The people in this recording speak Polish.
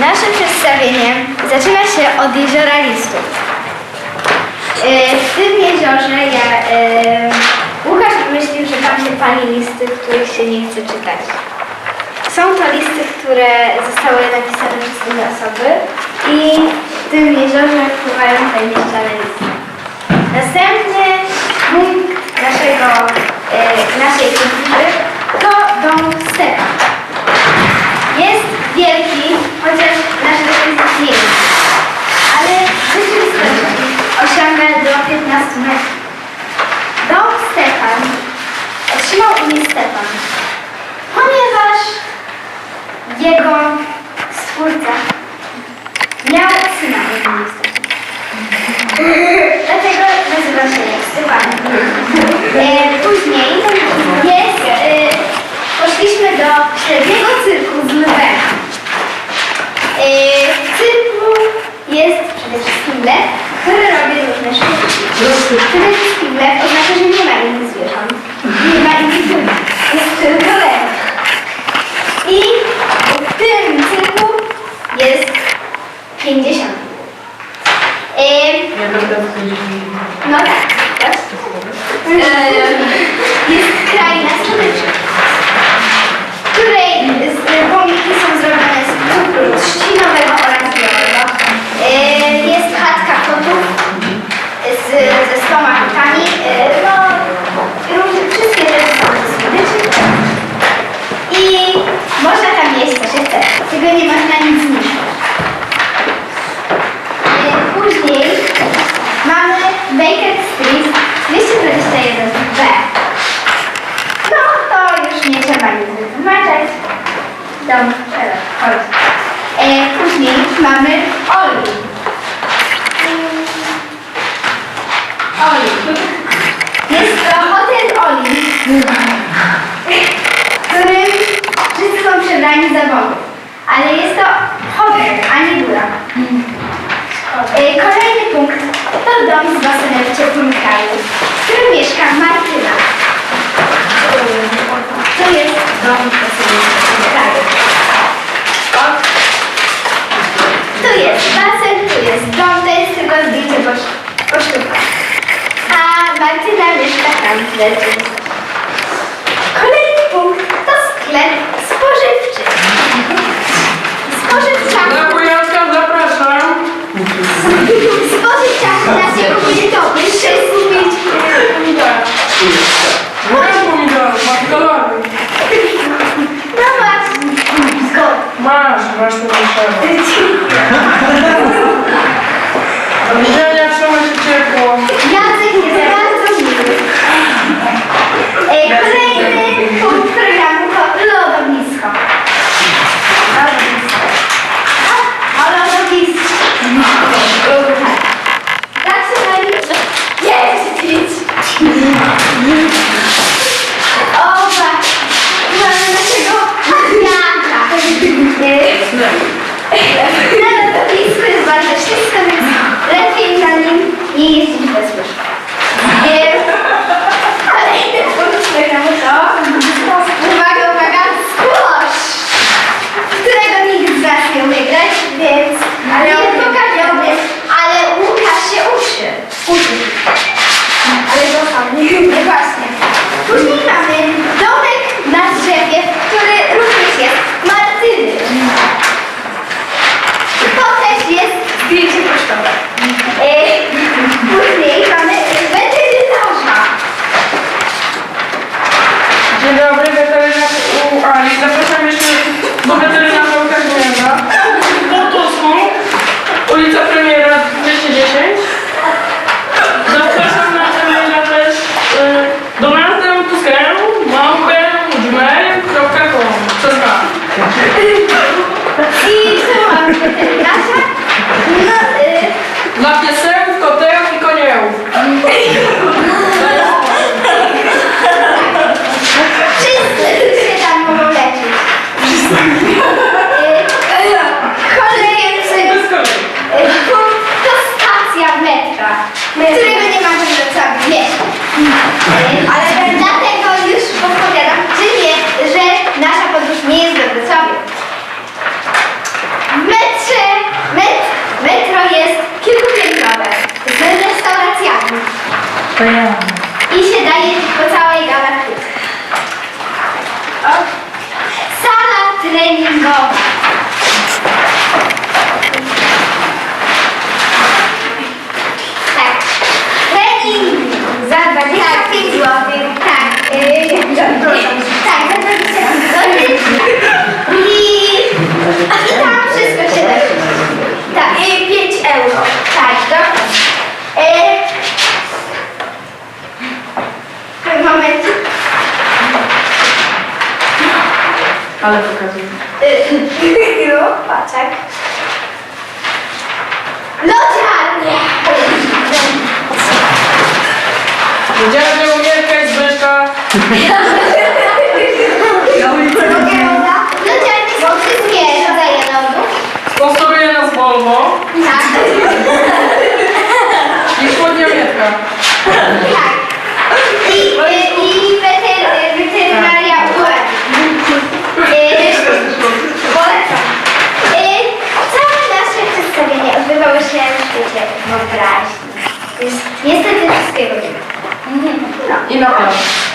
Nasze przedstawienie zaczyna się od jeziora Listów. E, w tym jeziorze ja, Łukasz myślił, że tam się pali listy, których się nie chce czytać. Są to listy, które zostały napisane przez inne osoby i w tym jeziorze pływają tajemnicze listy. Następny punkt naszego, e, naszej drogą, stwórca miał syna ognistego. Dlatego nazywa się Stefan. E, później jest, e, poszliśmy do Śledzia, Ee, E, później mamy Oli. Oli. Jest to hotel Oli, w którym wszyscy są przebrani za bogów. Ale jest to hotel, a nie góra. E, kolejny punkt to dom z basenem w ciepłym kraju, w którym mieszka Martyna. To jest dom falls sie dann nicht bekannt sind. Kollegpunkt, das Klemmpunkt. и I co mam e, Kasia? No, y, Dla piesełów, i koniełów. To ja. I się daje po całej galaktyce. Sala treningowa. No, Grupa, no tak? Lodziarnia! Widziałem, że umierka jest Zbyszka. Dạ. Gracias.